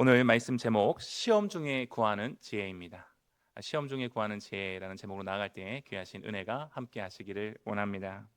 오늘 말씀 제목 시험 중에 구하는 지혜입니다. 아, 시험 중에 구하는 지혜라는 제목으로 나아갈 때 귀하신 은혜가 함께 하시기를 원합니다.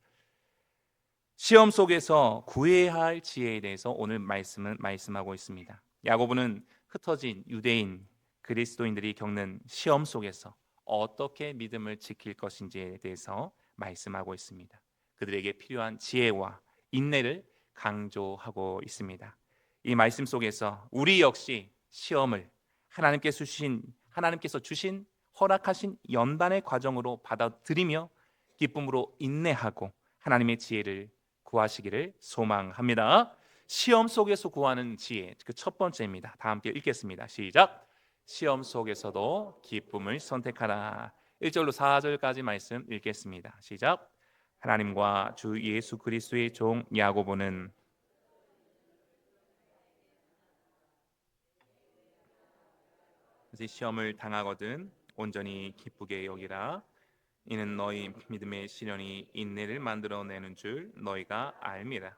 시험 속에서 구해야 할 지혜에 대해서 오늘 말씀은 말씀하고 있습니다. 야고보는 흩어진 유대인 그리스도인들이 겪는 시험 속에서 어떻게 믿음을 지킬 것인지에 대해서 말씀하고 있습니다. 그들에게 필요한 지혜와 인내를 강조하고 있습니다. 이 말씀 속에서 우리 역시 시험을 하나님께서 주신 하나님께서 주신 허락하신 연단의 과정으로 받아들이며 기쁨으로 인내하고 하나님의 지혜를 구하시기를 소망합니다. 시험 속에서 구하는 지혜 그 첫 번째입니다. 다 함께 읽겠습니다. 시작. 시험 속에서도 기쁨을 선택하라. 1절로 4절까지 말씀 읽겠습니다. 시작. 하나님과 주 예수 그리스도의 종 야고보는 이제 시험을 당하거든 온전히 기쁘게 여기라. 이는 너희 믿음의 시련이 인내를 만들어내는 줄 너희가 알미라.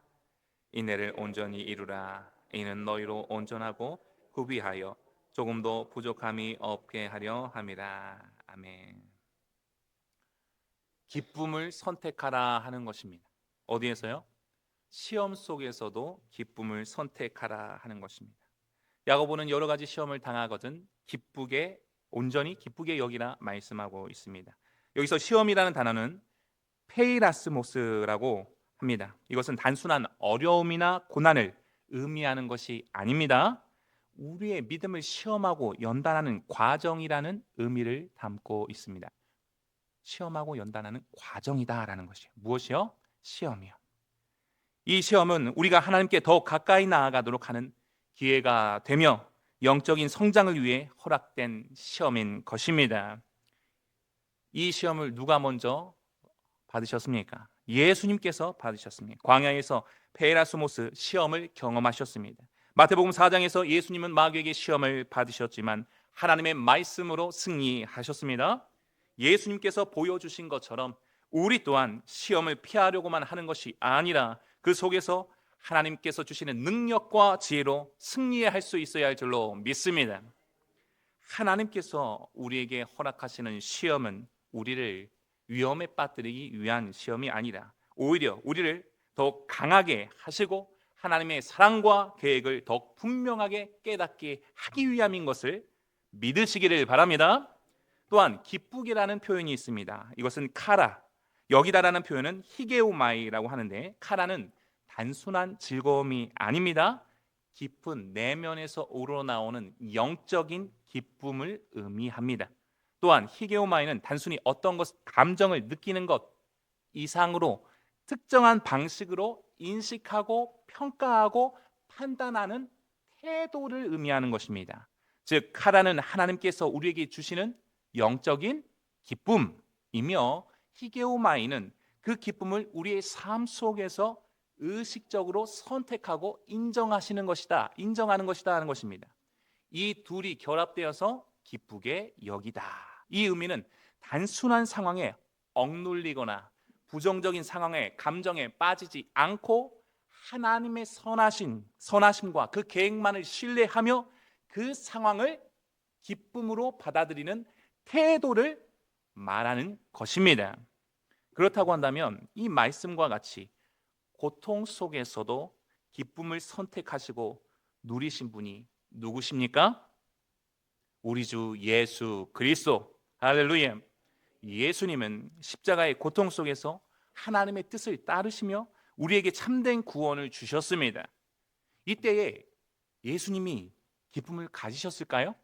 인내를 온전히 이루라. 이는 너희로 온전하고 구비하여 조금도 부족함이 없게 하려 함이라. 아멘. 기쁨을 선택하라 하는 것입니다. 어디에서요? 시험 속에서도 기쁨을 선택하라 하는 것입니다 야고보는 여러 가지 시험을 당하거든 기쁘게 온전히 기쁘게 여기라 말씀하고 있습니다. 여기서 시험이라는 단어는 페이라스모스라고 합니다. 이것은 단순한 어려움이나 고난을 의미하는 것이 아닙니다. 우리의 믿음을 시험하고 연단하는 과정이라는 의미를 담고 있습니다. 시험하고 연단하는 과정이다라는 것이요. 무엇이요? 시험이요. 이 시험은 우리가 하나님께 더 가까이 나아가도록 하는 기회가 되며 영적인 성장을 위해 허락된 시험인 것입니다. 이 시험을 누가 먼저 받으셨습니까? 예수님께서 받으셨습니다. 광야에서 페라스모스 시험을 경험하셨습니다. 마태복음 4장에서 예수님은 마귀에게 시험을 받으셨지만 하나님의 말씀으로 승리하셨습니다. 예수님께서 보여주신 것처럼 우리 또한 시험을 피하려고만 하는 것이 아니라 그 속에서 하나님께서 주시는 능력과 지혜로 승리할 수 있어야 할 줄로 믿습니다. 하나님께서 우리에게 허락하시는 시험은 우리를 위험에 빠뜨리기 위한 시험이 아니라 오히려 우리를 더 강하게 하시고 하나님의 사랑과 계획을 더 분명하게 깨닫게 하기 위함인 것을 믿으시기를 바랍니다. 또한 기쁘게라는 표현이 있습니다. 이것은 카라, 여기다라는 표현은 히게오마이라고 하는데 카라는 단순한 즐거움이 아닙니다. 깊은 내면에서 우러나오는 영적인 기쁨을 의미합니다. 또한 히게오마이는 단순히 어떤 것 감정을 느끼는 것 이상으로 특정한 방식으로 인식하고 평가하고 판단하는 태도를 의미하는 것입니다. 즉 카라는 하나님께서 우리에게 주시는 영적인 기쁨이며 히게오마이는 그 기쁨을 우리의 삶 속에서 의식적으로 선택하고 인정하시는 것이다. 인정하는 것이다 하는 것입니다. 이 둘이 결합되어서 기쁘게 여기다. 이 의미는 단순한 상황에 억눌리거나 부정적인 상황에 감정에 빠지지 않고 하나님의 선하신 선하심과 그 계획만을 신뢰하며 그 상황을 기쁨으로 받아들이는 태도를 말하는 것입니다. 그렇다고 한다면 이 말씀과 같이 고통 속에서도 기쁨을 선택하시고 누리신 분이 누구십니까? 우리 주 예수 그리스도. 할렐루야. 예수님은 십자가의 고통 속에서 하나님의 뜻을 따르시며 우리에게 참된 구원을 주셨습니다. 이때에 예수님이 기쁨을 가지셨을까요?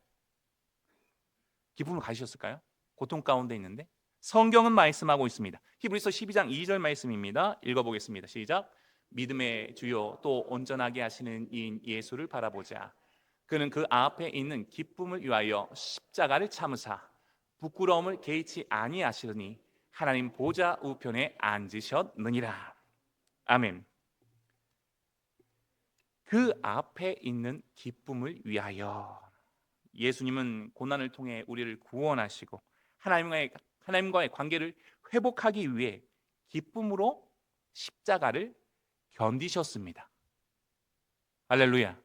기쁨을 가지셨을까요? 고통 가운데 있는데 성경은 말씀하고 있습니다. 히브리서 12장 2절 말씀입니다. 읽어보겠습니다. 시작. 믿음의 주요 또 온전하게 하시는 이인 예수를 바라보자. 그는 그 앞에 있는 기쁨을 위하여 십자가를 참으사 부끄러움을 개의치 아니하시더니 하나님 보좌 우편에 앉으셨느니라. 아멘. 그 앞에 있는 기쁨을 위하여 예수님은 고난을 통해 우리를 구원하시고 하나님과의 하나님과의 관계를 회복하기 위해 기쁨으로 십자가를 견디셨습니다. 할렐루야.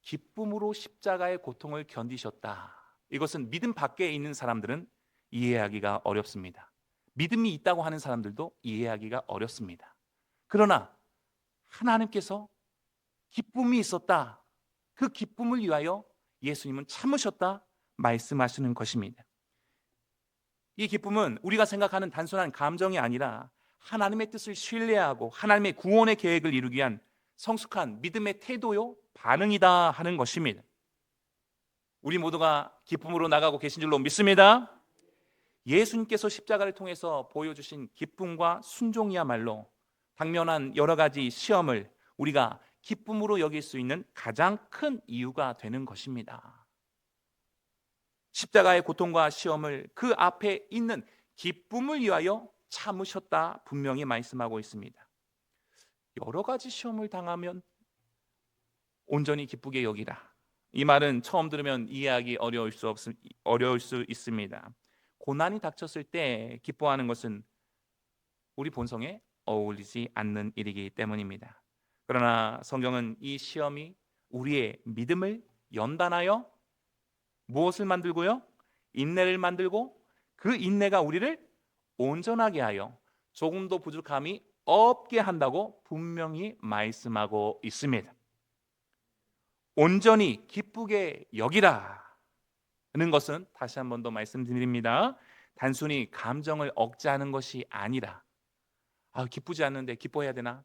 기쁨으로 십자가의 고통을 견디셨다. 이것은 믿음 밖에 있는 사람들은 이해하기가 어렵습니다. 믿음이 있다고 하는 사람들도 이해하기가 어렵습니다. 그러나 하나님께서 기쁨이 있었다. 그 기쁨을 위하여 예수님은 참으셨다 말씀하시는 것입니다. 이 기쁨은 우리가 생각하는 단순한 감정이 아니라 하나님의 뜻을 신뢰하고 하나님의 구원의 계획을 이루기 위한 성숙한 믿음의 태도요 반응이다 하는 것입니다. 우리 모두가 기쁨으로 나가고 계신 줄로 믿습니다. 예수님께서 십자가를 통해서 보여주신 기쁨과 순종이야말로 당면한 여러 가지 시험을 우리가 기쁨으로 여길 수 있는 가장 큰 이유가 되는 것입니다. 십자가의 고통과 시험을 그 앞에 있는 기쁨을 위하여 참으셨다 분명히 말씀하고 있습니다. 여러 가지 시험을 당하면 온전히 기쁘게 여기라. 이 말은 처음 들으면 이해하기 어려울 수 없, 어려울 수 있습니다. 고난이 닥쳤을 때 기뻐하는 것은 우리 본성에 어울리지 않는 일이기 때문입니다. 그러나 성경은 이 시험이 우리의 믿음을 연단하여 무엇을 만들고요? 인내를 만들고 그 인내가 우리를 온전하게 하여 조금도 부족함이 없게 한다고 분명히 말씀하고 있습니다. 온전히 기쁘게 여기라 하는 것은 다시 한 번 더 말씀드립니다. 단순히 감정을 억제하는 것이 아니라 아, 기쁘지 않는데 기뻐해야 되나?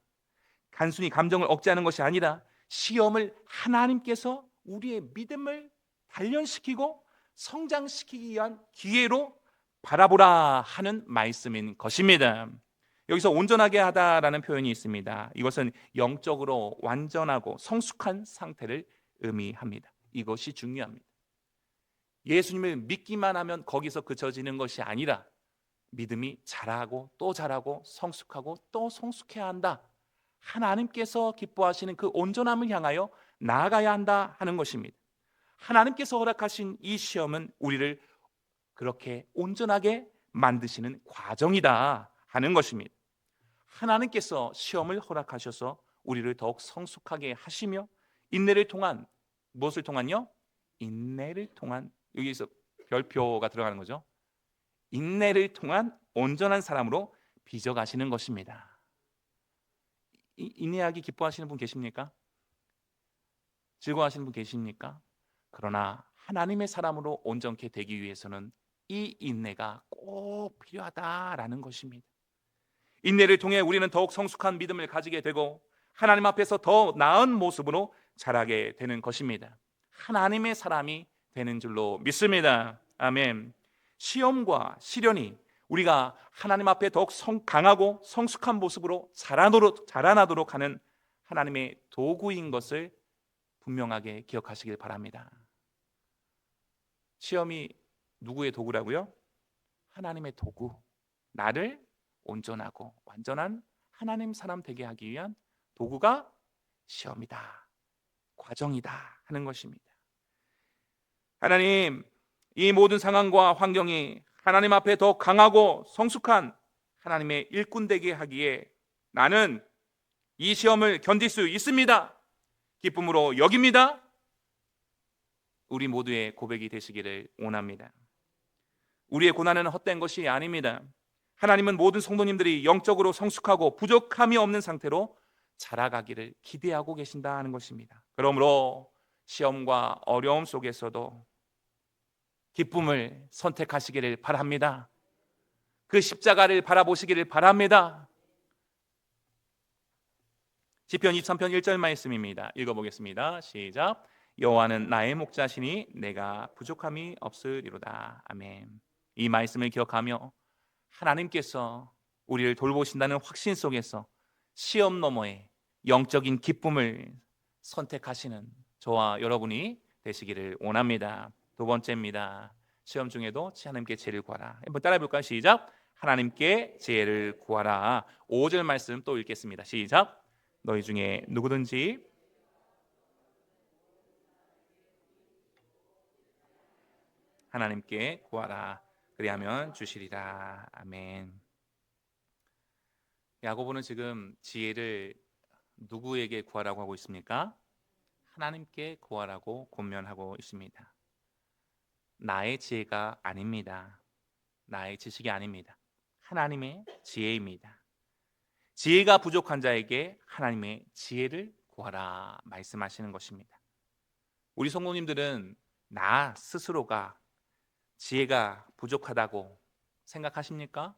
단순히 감정을 억제하는 것이 아니라 시험을 하나님께서 우리의 믿음을 단련시키고 성장시키기 위한 기회로 바라보라 하는 말씀인 것입니다. 여기서 온전하게 하다라는 표현이 있습니다. 이것은 영적으로 완전하고 성숙한 상태를 의미합니다. 이것이 중요합니다. 예수님을 믿기만 하면 거기서 그쳐지는 것이 아니라 믿음이 자라고 또 자라고 성숙하고 또 성숙해야 한다. 하나님께서 기뻐하시는 그 온전함을 향하여 나아가야 한다 하는 것입니다. 하나님께서 허락하신 이 시험은 우리를 그렇게 온전하게 만드시는 과정이다 하는 것입니다. 하나님께서 시험을 허락하셔서 우리를 더욱 성숙하게 하시며 인내를 통한 무엇을 통한요? 인내를 통한 여기서 별표가 들어가는 거죠. 인내를 통한 온전한 사람으로 빚어 가시는 것입니다. 인내하기 기뻐하시는 분 계십니까? 즐거워하시는 분 계십니까? 그러나 하나님의 사람으로 온전케 되기 위해서는 이 인내가 꼭 필요하다라는 것입니다. 인내를 통해 우리는 더욱 성숙한 믿음을 가지게 되고 하나님 앞에서 더 나은 모습으로 자라게 되는 것입니다. 하나님의 사람이 되는 줄로 믿습니다. 아멘. 시험과 시련이 우리가 하나님 앞에 더욱 성, 강하고 성숙한 모습으로 자라도록, 자라나도록 하는 하나님의 도구인 것을 분명하게 기억하시길 바랍니다. 시험이 누구의 도구라고요? 하나님의 도구. 나를 온전하고 완전한 하나님 사람 되게 하기 위한 도구가 시험이다. 과정이다 하는 것입니다. 하나님, 이 모든 상황과 환경이 하나님 앞에 더 강하고 성숙한 하나님의 일꾼 되게 하기에 나는 이 시험을 견딜 수 있습니다. 기쁨으로 여깁니다. 우리 모두의 고백이 되시기를 원합니다. 우리의 고난은 헛된 것이 아닙니다. 하나님은 모든 성도님들이 영적으로 성숙하고 부족함이 없는 상태로 자라가기를 기대하고 계신다 하는 것입니다. 그러므로 시험과 어려움 속에서도 기쁨을 선택하시기를 바랍니다. 그 십자가를 바라보시기를 바랍니다. 시편 23편 1절 말씀입니다. 읽어보겠습니다. 시작. 여호와는 나의 목자시니 내가 부족함이 없으리로다. 아멘. 이 말씀을 기억하며 하나님께서 우리를 돌보신다는 확신 속에서 시험 너머에 영적인 기쁨을 선택하시는 저와 여러분이 되시기를 원합니다. 두 번째입니다. 시험 중에도 하나님께 지혜를 구하라. 한번 따라해 볼까요? 시작. 하나님께 지혜를 구하라. 5절 말씀 또 읽겠습니다. 시작. 너희 중에 누구든지 하나님께 구하라. 그리하면 주시리라. 아멘. 야고보는 지금 지혜를 누구에게 구하라고 하고 있습니까? 하나님께 구하라고 권면하고 있습니다. 나의 지혜가 아닙니다. 나의 지식이 아닙니다. 하나님의 지혜입니다. 지혜가 부족한 자에게 하나님의 지혜를 구하라 말씀하시는 것입니다. 우리 성도님들은 나 스스로가 지혜가 부족하다고 생각하십니까?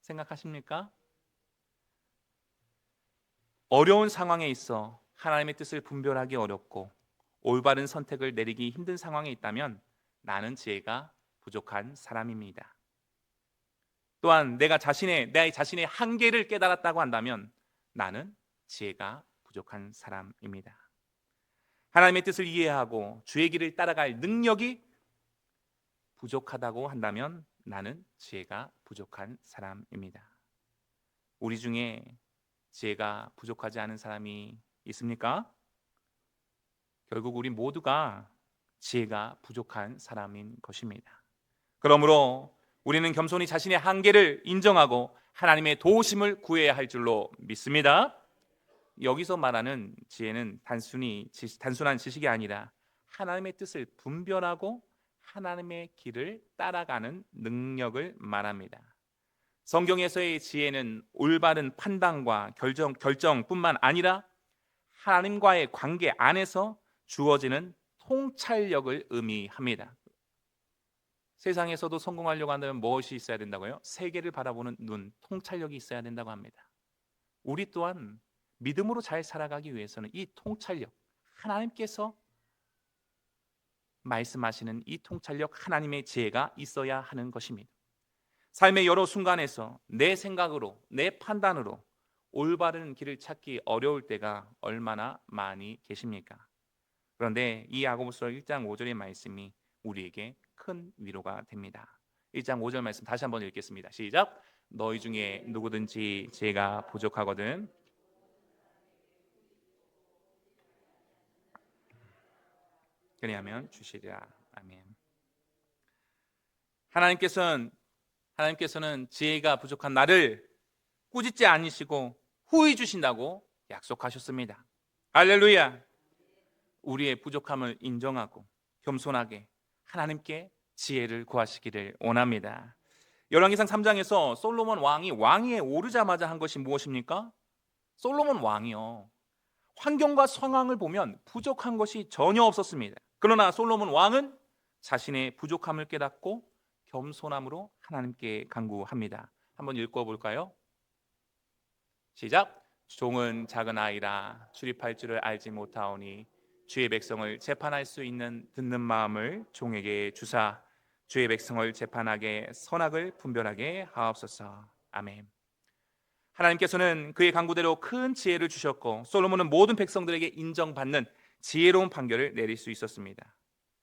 생각하십니까? 어려운 상황에 있어 하나님의 뜻을 분별하기 어렵고 올바른 선택을 내리기 힘든 상황에 있다면 나는 지혜가 부족한 사람입니다. 또한 내가 자신의 내 자신의 한계를 깨달았다고 한다면 나는 지혜가 부족한 사람입니다. 하나님의 뜻을 이해하고 주의 길을 따라갈 능력이 부족하다고 한다면 나는 지혜가 부족한 사람입니다. 우리 중에 지혜가 부족하지 않은 사람이 있습니까? 결국 우리 모두가 지혜가 부족한 사람인 것입니다. 그러므로 우리는 겸손히 자신의 한계를 인정하고 하나님의 도우심을 구해야 할 줄로 믿습니다. 여기서 말하는 지혜는 단순히 지- 단순한 지식이 아니라 하나님의 뜻을 분별하고 하나님의 길을 따라가는 능력을 말합니다. 성경에서의 지혜는 올바른 판단과 결정, 결정뿐만 아니라 하나님과의 관계 안에서 주어지는 통찰력을 의미합니다. 세상에서도 성공하려고 한다면 무엇이 있어야 된다고요? 세계를 바라보는 눈, 통찰력이 있어야 된다고 합니다. 우리 또한 믿음으로 잘 살아가기 위해서는 이 통찰력, 하나님께서 말씀하시는 이 통찰력, 하나님의 지혜가 있어야 하는 것입니다. 삶의 여러 순간에서 내 생각으로, 내 판단으로 올바른 길을 찾기 어려울 때가 얼마나 많이 계십니까? 그런데 이 야고보서 1장 5절의 말씀이 우리에게 큰 위로가 됩니다. 1장 5절 말씀 다시 한번 읽겠습니다. 시작. 너희 중에 누구든지 제가 부족하거든 그리하면 주시리라. 아멘. 하나님께서는 하나님께서는 지혜가 부족한 나를 꾸짖지 않으시고 후히 주신다고 약속하셨습니다. 할렐루야. 우리의 부족함을 인정하고 겸손하게 하나님께 지혜를 구하시기를 원합니다. 열왕기상 3장에서 솔로몬 왕이 왕위에 오르자마자 한 것이 무엇입니까? 솔로몬 왕이요. 환경과 상황을 보면 부족한 것이 전혀 없었습니다. 그러나 솔로몬 왕은 자신의 부족함을 깨닫고 겸손함으로 하나님께 간구합니다. 한번 읽어 볼까요? 시작. 종은 작은 아이라 출입할 줄을 알지 못하오니 주의 백성을 재판할 수 있는 듣는 마음을 종에게 주사 주의 백성을 재판하게 선악을 분별하게 하옵소서. 아멘. 하나님께서는 그의 강구대로 큰 지혜를 주셨고 솔로몬은 모든 백성들에게 인정받는 지혜로운 판결을 내릴 수 있었습니다.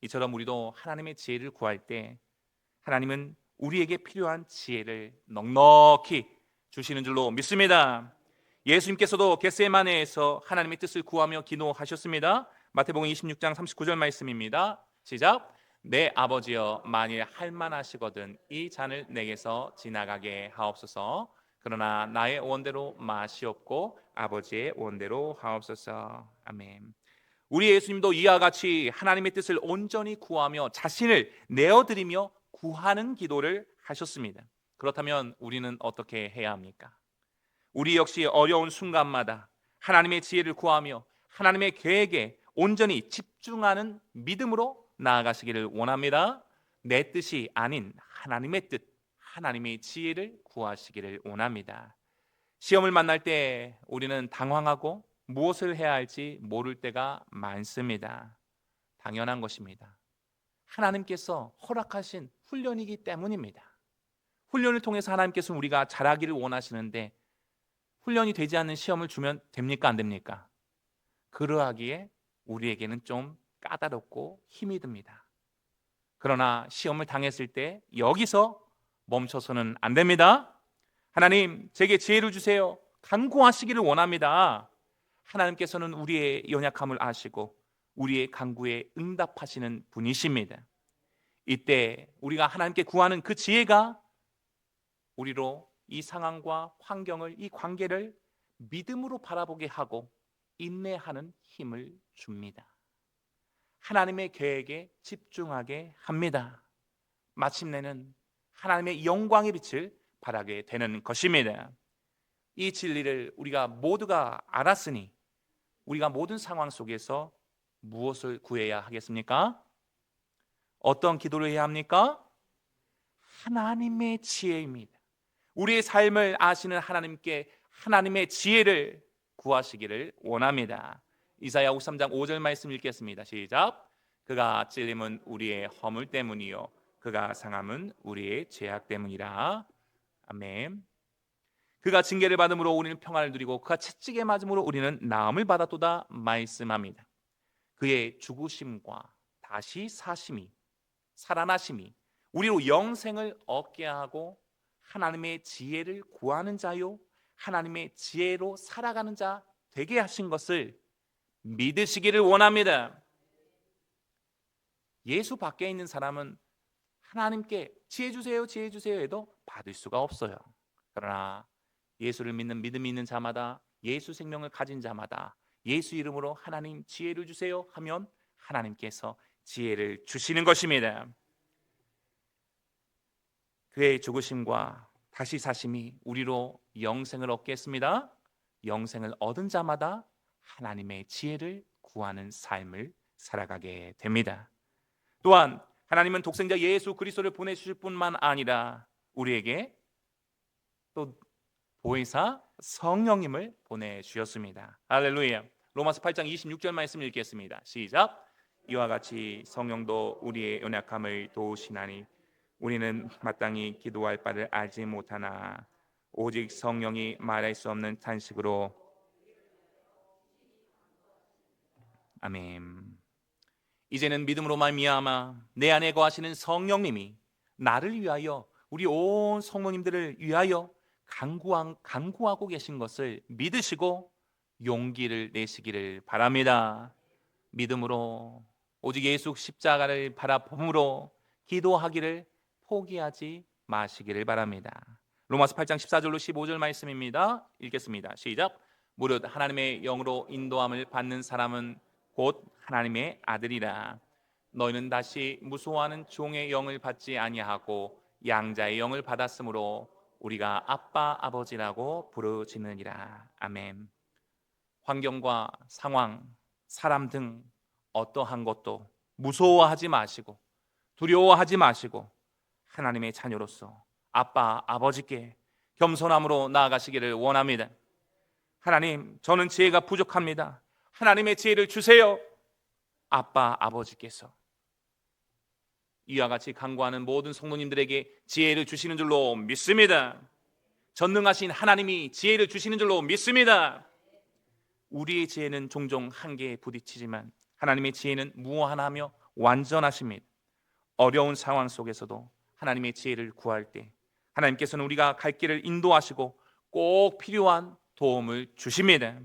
이처럼 우리도 하나님의 지혜를 구할 때 하나님은 우리에게 필요한 지혜를 넉넉히 주시는 줄로 믿습니다. 예수님께서도 겟세마네에서 하나님의 뜻을 구하며 기도하셨습니다. 마태복음 26장 39절 말씀입니다. 시작. 내 아버지여 만일 할만하시거든 이 잔을 내게서 지나가게 하옵소서. 그러나 나의 원대로 마시옵고 아버지의 원대로 하옵소서. 아멘. 우리 예수님도 이와 같이 하나님의 뜻을 온전히 구하며 자신을 내어드리며 구하는 기도를 하셨습니다. 그렇다면 우리는 어떻게 해야 합니까? 우리 역시 어려운 순간마다 하나님의 지혜를 구하며 하나님의 계획에 온전히 집중하는 믿음으로 나아가시기를 원합니다. 내 뜻이 아닌 하나님의 뜻, 하나님의 지혜를 구하시기를 원합니다. 시험을 만날 때 우리는 당황하고 무엇을 해야 할지 모를 때가 많습니다. 당연한 것입니다. 하나님께서 허락하신 훈련이기 때문입니다. 훈련을 통해서 하나님께서 우리가 잘하기를 원하시는데 훈련이 되지 않는 시험을 주면 됩니까 안 됩니까? 그러하기에 우리에게는 좀 까다롭고 힘이 듭니다. 그러나 시험을 당했을 때 여기서 멈춰서는 안 됩니다. 하나님, 제게 지혜를 주세요. 간구하시기를 원합니다. 하나님께서는 우리의 연약함을 아시고 우리의 간구에 응답하시는 분이십니다. 이때 우리가 하나님께 구하는 그 지혜가 우리로 이 상황과 환경을 이 관계를 믿음으로 바라보게 하고 인내하는 힘을 줍니다. 하나님의 계획에 집중하게 합니다. 마침내는 하나님의 영광의 빛을 발하게 되는 것입니다. 이 진리를 우리가 모두가 알았으니 우리가 모든 상황 속에서 무엇을 구해야 하겠습니까? 어떤 기도를 해야 합니까? 하나님의 지혜입니다. 우리의 삶을 아시는 하나님께 하나님의 지혜를 구하시기를 원합니다. 이사야 53장 5절 말씀 읽겠습니다. 시작. 그가 찔림은 우리의 허물 때문이요 그가 상함은 우리의 죄악 때문이라. 아멘. 그가 징계를 받음으로 우리는 평안을 누리고 그가 채찍에 맞음으로 우리는 나음을 받았도다 말씀합니다. 그의 죽으심과 다시 사심이 살아나심이 우리로 영생을 얻게 하고 하나님의 지혜를 구하는 자요 하나님의 지혜로 살아가는 자 되게 하신 것을 믿으시기를 원합니다. 예수 밖에 있는 사람은 하나님께 지혜 주세요, 지혜 주세요 해도 받을 수가 없어요. 그러나 예수를 믿는 믿음이 있는 자마다 예수 생명을 가진 자마다 예수 이름으로 하나님 지혜를 주세요 하면 하나님께서 지혜를 주시는 것입니다. 그의 죽으심과 다시 사심이 우리로 영생을 얻겠습니다. 영생을 얻은 자마다 하나님의 지혜를 구하는 삶을 살아가게 됩니다. 또한 하나님은 독생자 예수 그리스도를 보내 주실 뿐만 아니라 우리에게 또 보혜사 성령님을 보내 주셨습니다. 할렐루야. 로마서 8장 26절 말씀 읽겠습니다. 시작. 이와 같이 성령도 우리의 연약함을 도우시나니 우리는 마땅히 기도할 바를 알지 못하나 오직 성령이 말할 수 없는 탄식으로 아멘. 이제는 믿음으로 말미암아 내 안에 거하시는 성령님이 나를 위하여 우리 온 성도님들을 위하여 간구한, 간구하고 계신 것을 믿으시고 용기를 내시기를 바랍니다. 믿음으로 오직 예수 십자가를 바라봄으로 기도하기를 포기하지 마시기를 바랍니다. 로마서 8장 14절로 15절 말씀입니다. 읽겠습니다. 시작. 무릇 하나님의 영으로 인도함을 받는 사람은 곧 하나님의 아들이라. 너희는 다시 무소하는 종의 영을 받지 아니하고 양자의 영을 받았으므로 우리가 아빠 아버지라고 부르짖느니라. 아멘. 환경과 상황, 사람 등 어떠한 것도 무서워하지 마시고 두려워하지 마시고 하나님의 자녀로서 아빠 아버지께 겸손함으로 나아가시기를 원합니다. 하나님, 저는 지혜가 부족합니다. 하나님의 지혜를 주세요. 아빠 아버지께서 이와 같이 간구하는 모든 성도님들에게 지혜를 주시는 줄로 믿습니다. 전능하신 하나님이 지혜를 주시는 줄로 믿습니다. 우리의 지혜는 종종 한계에 부딪히지만 하나님의 지혜는 무한하며 완전하십니다. 어려운 상황 속에서도 하나님의 지혜를 구할 때 하나님께서는 우리가 갈 길을 인도하시고 꼭 필요한 도움을 주십니다.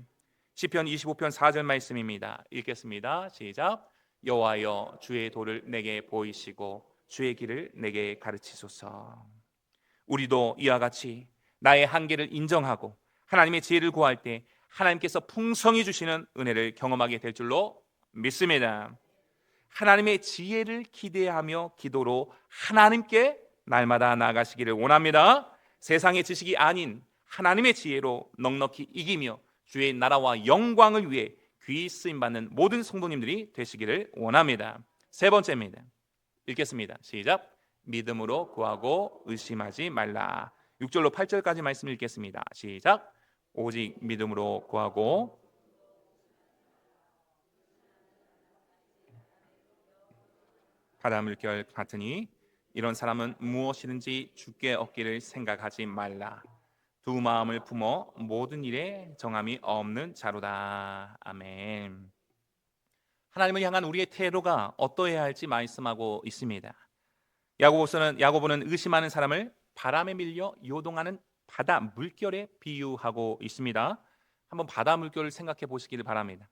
시편 25편 4절 말씀입니다. 읽겠습니다. 시작. 여호와여 주의 도를 내게 보이시고 주의 길을 내게 가르치소서. 우리도 이와 같이 나의 한계를 인정하고 하나님의 지혜를 구할 때 하나님께서 풍성히 주시는 은혜를 경험하게 될 줄로 믿습니다. 하나님의 지혜를 기대하며 기도로 하나님께 날마다 나아가시기를 원합니다. 세상의 지식이 아닌 하나님의 지혜로 넉넉히 이기며 주의 나라와 영광을 위해 귀 쓰임 받는 모든 성도님들이 되시기를 원합니다. 세 번째입니다. 읽겠습니다. 시작. 믿음으로 구하고 의심하지 말라. 6절로 8절까지 말씀 읽겠습니다. 시작. 오직 믿음으로 구하고 바다 물결 같으니 이런 사람은 무엇이든지 죽게 얻기를 생각하지 말라. 두 마음을 품어 모든 일에 정함이 없는 자로다. 아멘. 하나님을 향한 우리의 태도가 어떠해야 할지 말씀하고 있습니다. 야고보서는 야고보는 의심하는 사람을 바람에 밀려 요동하는 바다 물결에 비유하고 있습니다. 한번 바다 물결을 생각해 보시기를 바랍니다.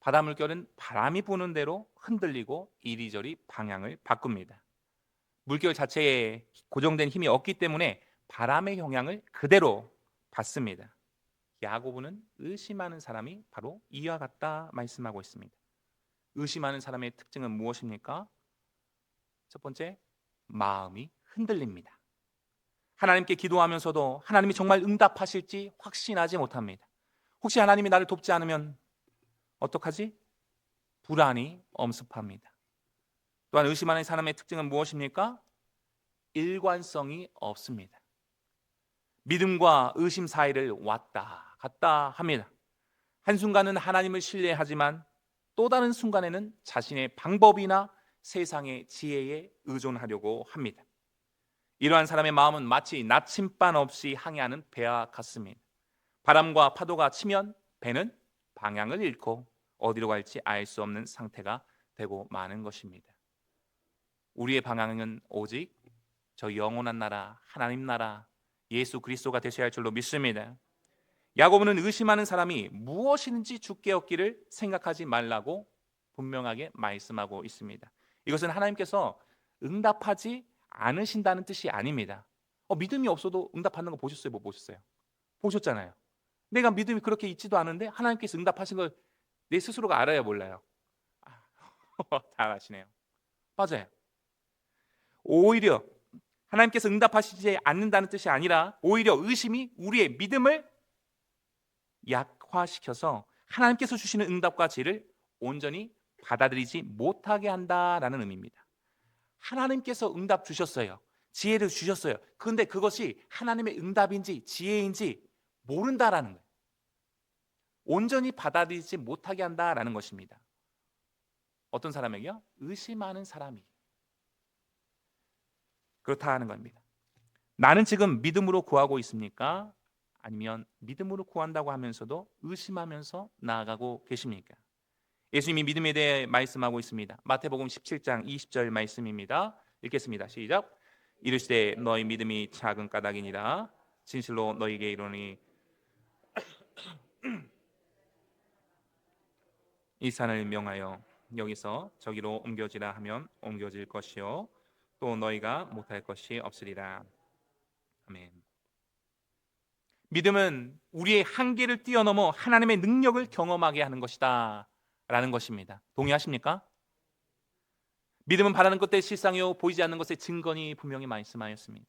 바다 물결은 바람이 부는 대로 흔들리고 이리저리 방향을 바꿉니다. 물결 자체에 고정된 힘이 없기 때문에 바람의 영향을 그대로 받습니다. 야고보는 의심하는 사람이 바로 이와 같다 말씀하고 있습니다. 의심하는 사람의 특징은 무엇입니까? 첫 번째, 마음이 흔들립니다. 하나님께 기도하면서도 하나님이 정말 응답하실지 확신하지 못합니다. 혹시 하나님이 나를 돕지 않으면 어떡하지? 불안이 엄습합니다. 또한 의심하는 사람의 특징은 무엇입니까? 일관성이 없습니다. 믿음과 의심 사이를 왔다 갔다 합니다. 한순간은 하나님을 신뢰하지만 또 다른 순간에는 자신의 방법이나 세상의 지혜에 의존하려고 합니다. 이러한 사람의 마음은 마치 나침반 없이 항해하는 배와 같습니다. 바람과 파도가 치면 배는 방향을 잃고 어디로 갈지 알 수 없는 상태가 되고 마는 것입니다. 우리의 방향은 오직 저 영원한 나라, 하나님 나라, 예수 그리스도가 되셔야 할 줄로 믿습니다. 야고보는 의심하는 사람이 무엇이든지 죽게 얻기를 생각하지 말라고 분명하게 말씀하고 있습니다. 이것은 하나님께서 응답하지 않으신다는 뜻이 아닙니다. 어, 믿음이 없어도 응답하는 거 보셨어요? 못 보셨어요? 보셨잖아요. 내가 믿음이 그렇게 있지도 않은데 하나님께서 응답하신 걸 내 스스로가 알아야 몰라요. 아, 잘 아시네요. 맞아요. 오히려 하나님께서 응답하시지 않는다는 뜻이 아니라 오히려 의심이 우리의 믿음을 약화시켜서 하나님께서 주시는 응답과 지혜를 온전히 받아들이지 못하게 한다라는 의미입니다. 하나님께서 응답 주셨어요. 지혜를 주셨어요. 그런데 그것이 하나님의 응답인지 지혜인지 모른다라는 거예요. 온전히 받아들이지 못하게 한다라는 것입니다. 어떤 사람에게요? 의심하는 사람이. 그렇다 하는 겁니다. 나는 지금 믿음으로 구하고 있습니까? 아니면 믿음으로 구한다고 하면서도 의심하면서 나아가고 계십니까? 예수님이 믿음에 대해 말씀하고 있습니다. 마태복음 17장 20절 말씀입니다. 읽겠습니다. 시작. 이르시되 너희 믿음이 작은 까닭이니라 진실로 너희에게 이르노니 이 산을 명하여 여기서 저기로 옮겨지라 하면 옮겨질 것이요 또 너희가 못할 것이 없으리라. 아멘. 믿음은 우리의 한계를 뛰어넘어 하나님의 능력을 경험하게 하는 것이다. 라는 것입니다. 동의하십니까? 믿음은 바라는 것들 실상이요 보이지 않는 것의 증거니 분명히 말씀하였습니다.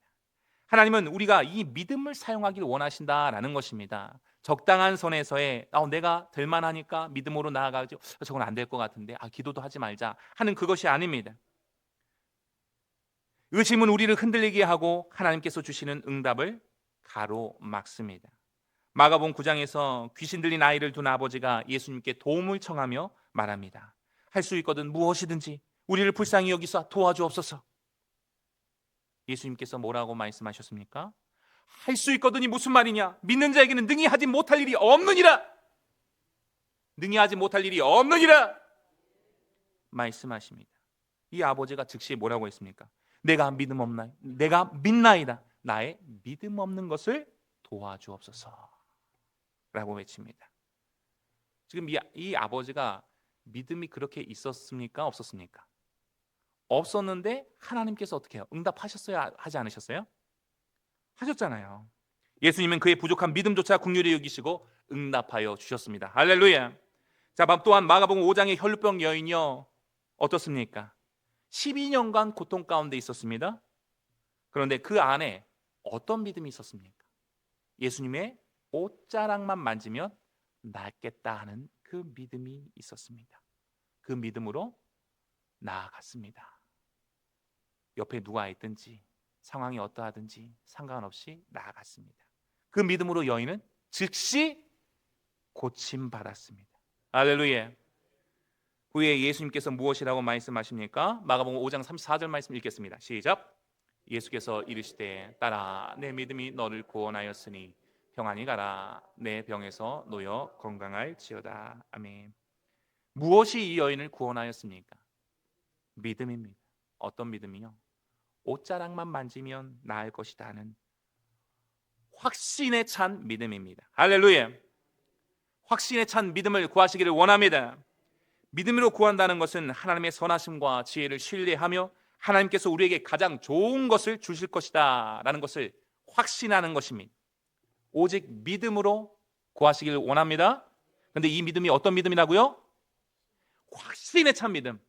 하나님은 우리가 이 믿음을 사용하기를 원하신다라는 것입니다. 적당한 선에서의 어, 내가 될 만하니까 믿음으로 나아가죠. 저건 안 될 것 같은데 아 기도도 하지 말자 하는 그것이 아닙니다. 의심은 우리를 흔들리게 하고 하나님께서 주시는 응답을 가로막습니다. 마가복음 9장에서 귀신 들린 아이를 둔 아버지가 예수님께 도움을 청하며 말합니다. 할 수 있거든 무엇이든지 우리를 불쌍히 여기서 도와주옵소서. 예수님께서 뭐라고 말씀하셨습니까? 할 수 있거든이 무슨 말이냐? 믿는 자에게는 능히 하지 못할 일이 없느니라. 능히 하지 못할 일이 없느니라. 말씀하십니다. 이 아버지가 즉시 뭐라고 했습니까? 내가 믿음 없나? 내가 믿나이다. 나의 믿음 없는 것을 도와주옵소서. 라고 외칩니다. 지금 이, 이 아버지가 믿음이 그렇게 있었습니까? 없었습니까? 없었는데 하나님께서 어떻게 해요? 응답하셨어요? 하지 않으셨어요? 하셨잖아요. 예수님은 그의 부족한 믿음조차 국률이 여기시고 응답하여 주셨습니다. 할렐루야. 자, 또한 마가복음 5장의 혈루병 여인이요. 어떻습니까? 12년간 고통 가운데 있었습니다. 그런데 그 안에 어떤 믿음이 있었습니까? 예수님의 옷자락만 만지면 낫겠다 하는 그 믿음이 있었습니다. 그 믿음으로 나아갔습니다. 옆에 누가 있든지 상황이 어떠하든지 상관없이 나아갔습니다. 그 믿음으로 여인은 즉시 고침 받았습니다. 할렐루야. 후에 예수님께서 무엇이라고 말씀하십니까? 마가복음 5장 34절 말씀 읽겠습니다. 시작. 예수께서 이르시되 따라 내 믿음이 너를 구원하였으니 평안히 가라 내 병에서 놓여 건강할지어다. 아멘. 무엇이 이 여인을 구원하였습니까? 믿음입니다. 어떤 믿음이요? 옷자락만 만지면 나을 것이다 는 확신에 찬 믿음입니다. 할렐루야. 확신에 찬 믿음을 구하시기를 원합니다. 믿음으로 구한다는 것은 하나님의 선하심과 지혜를 신뢰하며 하나님께서 우리에게 가장 좋은 것을 주실 것이다 라는 것을 확신하는 것입니다. 오직 믿음으로 구하시기를 원합니다. 근데 이 믿음이 어떤 믿음이라고요? 확신에 찬 믿음.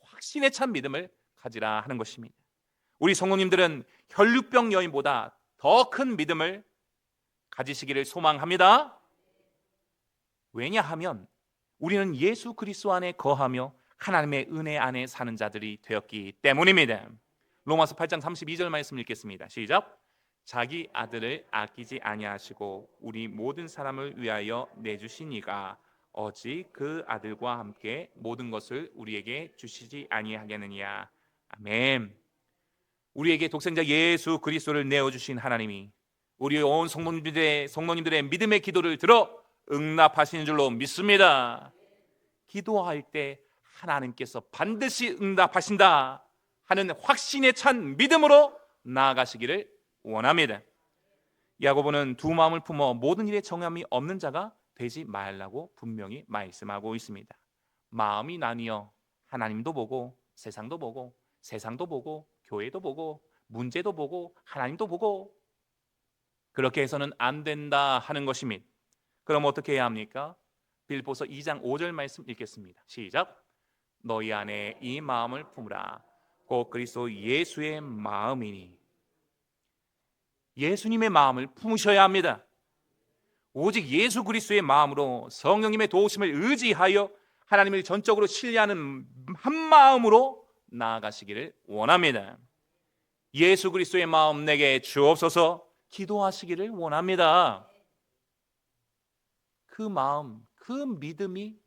확신에 찬 믿음을 가지라 하는 것입니다. 우리 성도님들은 혈류병 여인보다 더 큰 믿음을 가지시기를 소망합니다. 왜냐하면 우리는 예수 그리스도 안에 거하며 하나님의 은혜 안에 사는 자들이 되었기 때문입니다. 로마서 8장 32절 말씀 읽겠습니다. 시작. 자기 아들을 아끼지 아니하시고 우리 모든 사람을 위하여 내주시니가 어찌 그 아들과 함께 모든 것을 우리에게 주시지 아니하겠느냐. 아멘. 우리에게 독생자 예수 그리스도를 내어 주신 하나님이 우리 온 성도님들의 성도님들의 믿음의 기도를 들어 응답하시는 줄로 믿습니다. 기도할 때 하나님께서 반드시 응답하신다 하는 확신에 찬 믿음으로 나아가시기를 원합니다. 야고보는 두 마음을 품어 모든 일에 정함이 없는 자가 되지 말라고 분명히 말씀하고 있습니다. 마음이 나뉘어 하나님도 보고 세상도 보고 세상도 보고 교회도 보고 문제도 보고 하나님도 보고 그렇게 해서는 안 된다 하는 것입니다. 그럼 어떻게 해야 합니까? 빌보서 2장 5절 말씀 읽겠습니다. 시작. 너희 안에 이 마음을 품으라. 곧 그리스도 예수의 마음이니. 예수님의 마음을 품으셔야 합니다. 오직 예수 그리스도의 마음으로 성령님의 도우심을 의지하여 하나님을 전적으로 신뢰하는 한 마음으로 나아가시기를 원합니다. 예수 그리스도의 마음 내게 주옵소서 기도하시기를 원합니다. 그 마음, 그 믿음이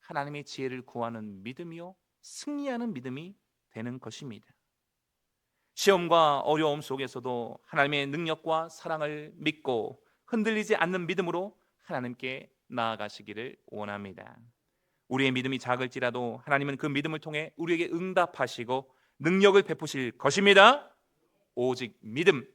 하나님의 지혜를 구하는 믿음이요 승리하는 믿음이 되는 것입니다. 시험과 어려움 속에서도 하나님의 능력과 사랑을 믿고 흔들리지 않는 믿음으로 하나님께 나아가시기를 원합니다. 우리의 믿음이 작을지라도 하나님은 그 믿음을 통해 우리에게 응답하시고 능력을 베푸실 것입니다. 오직 믿음,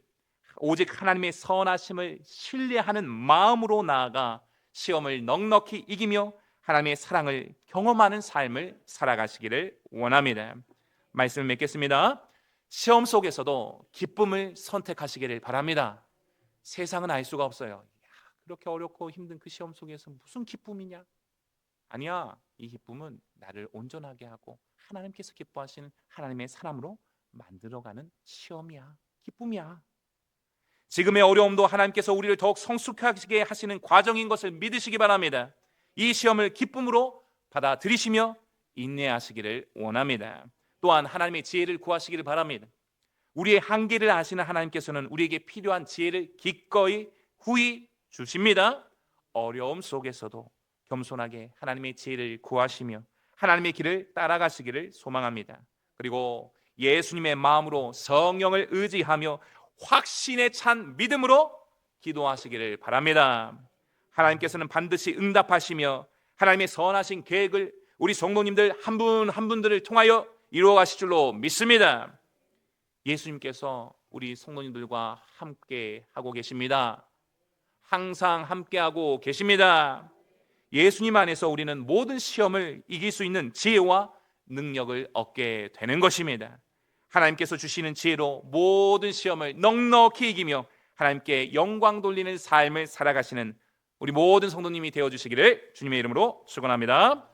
오직 하나님의 선하심을 신뢰하는 마음으로 나아가 시험을 넉넉히 이기며 하나님의 사랑을 경험하는 삶을 살아가시기를 원합니다. 말씀을 맺겠습니다. 시험 속에서도 기쁨을 선택하시기를 바랍니다. 세상은 알 수가 없어요. 야, 그렇게 어렵고 힘든 그 시험 속에서 무슨 기쁨이냐? 아니야. 이 기쁨은 나를 온전하게 하고 하나님께서 기뻐하시는 하나님의 사람으로 만들어가는 시험이야. 기쁨이야. 지금의 어려움도 하나님께서 우리를 더욱 성숙하게 하시는 과정인 것을 믿으시기 바랍니다. 이 시험을 기쁨으로 받아들이시며 인내하시기를 원합니다. 또한 하나님의 지혜를 구하시기를 바랍니다. 우리의 한계를 아시는 하나님께서는 우리에게 필요한 지혜를 기꺼이 후히 주십니다. 어려움 속에서도 겸손하게 하나님의 지혜를 구하시며 하나님의 길을 따라가시기를 소망합니다. 그리고 예수님의 마음으로 성령을 의지하며 확신에 찬 믿음으로 기도하시기를 바랍니다. 하나님께서는 반드시 응답하시며 하나님의 선하신 계획을 우리 성도님들 한분한 분들을 통하여 이루어 가실 줄로 믿습니다. 예수님께서 우리 성도님들과 함께 하고 계십니다. 항상 함께 하고 계십니다. 예수님 안에서 우리는 모든 시험을 이길 수 있는 지혜와 능력을 얻게 되는 것입니다. 하나님께서 주시는 지혜로 모든 시험을 넉넉히 이기며 하나님께 영광 돌리는 삶을 살아가시는 우리 모든 성도님이 되어 주시기를 주님의 이름으로 축원합니다.